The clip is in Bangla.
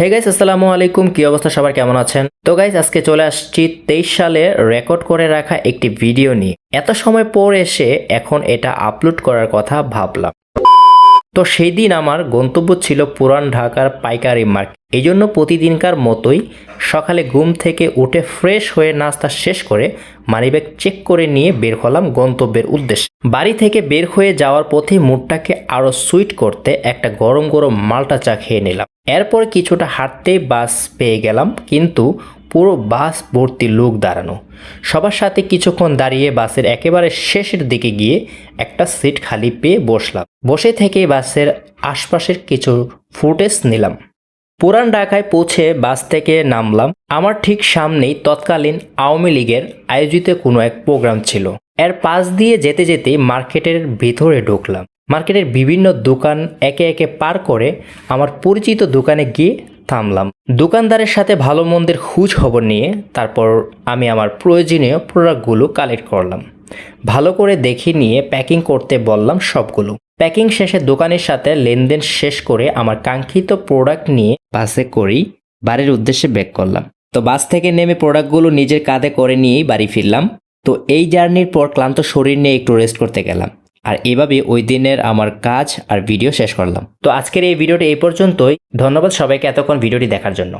হে গাইস আসসালামু আলাইকুম। কি অবস্থা? সবার কেমন আছেন? তো গাইস আজকে চলে আসছি তেইশ সালে রেকর্ড করে রাখা একটি ভিডিও নিয়ে। এত সময় পর এসে এখন এটা আপলোড করার কথা ভাবলাম। তো সেই দিন আমার গন্তব্য ছিল পুরান ঢাকার পাইকারি মার্কেট। এই জন্য প্রতিদিনকার মতোই সকালে ঘুম থেকে উঠে ফ্রেশ হয়ে নাস্তা শেষ করে মানিব্যাগ চেক করে নিয়ে বের হলাম গন্তব্যের উদ্দেশ্যে। বাড়ি থেকে বের হয়ে যাওয়ার পথে মুডটাকে আরও সুইট করতে একটা গরম গরম মালটা চা খেয়ে নিলাম। এরপর কিছুটা হাঁটতেই বাস পেয়ে গেলাম, কিন্তু পুরো বাস ভর্তি লোক দাঁড়ানো। সবার সাথে কিছুক্ষণ দাঁড়িয়ে বাসের একেবারে শেষের দিকে গিয়ে একটা সিট খালি পেয়ে বসলাম। বসে থেকে বাসের আশপাশের কিছু ফুটেজ নিলাম। পুরান ঢাকায় পৌঁছে বাস থেকে নামলাম। আমার ঠিক সামনেই তৎকালীন আওয়ামী লীগের আয়োজিত কোনো এক প্রোগ্রাম ছিল। এর পাশ দিয়ে যেতে যেতে মার্কেটের ভিতরে ঢুকলাম। মার্কেটের বিভিন্ন দোকান একে একে পার করে আমার পরিচিত দোকানে গিয়ে থামলাম। দোকানদারের সাথে ভালো মন্দের খুঁজ খবর নিয়ে তারপর আমি আমার প্রয়োজনীয় প্রোডাক্টগুলো কালেক্ট করলাম। ভালো করে দেখে নিয়ে প্যাকিং করতে বললাম সবগুলো। প্যাকিং শেষে দোকানের সাথে লেনদেন শেষ করে আমার কাঙ্ক্ষিত প্রোডাক্ট নিয়ে বাসে করেই বাড়ির উদ্দেশ্যে ব্যাক করলাম। তো বাস থেকে নেমে প্রোডাক্টগুলো নিজের কাঁধে করে নিয়েই বাড়ি ফিরলাম। তো এই জার্নির পর ক্লান্ত শরীর নিয়ে একটু রেস্ট করতে গেলাম। আর এভাবে ওই দিনের আমার কাজ আর ভিডিও শেষ করলাম। তো আজকের এই ভিডিওটি এই পর্যন্তই। ধন্যবাদ সবাইকে এতক্ষণ ভিডিওটি দেখার জন্য।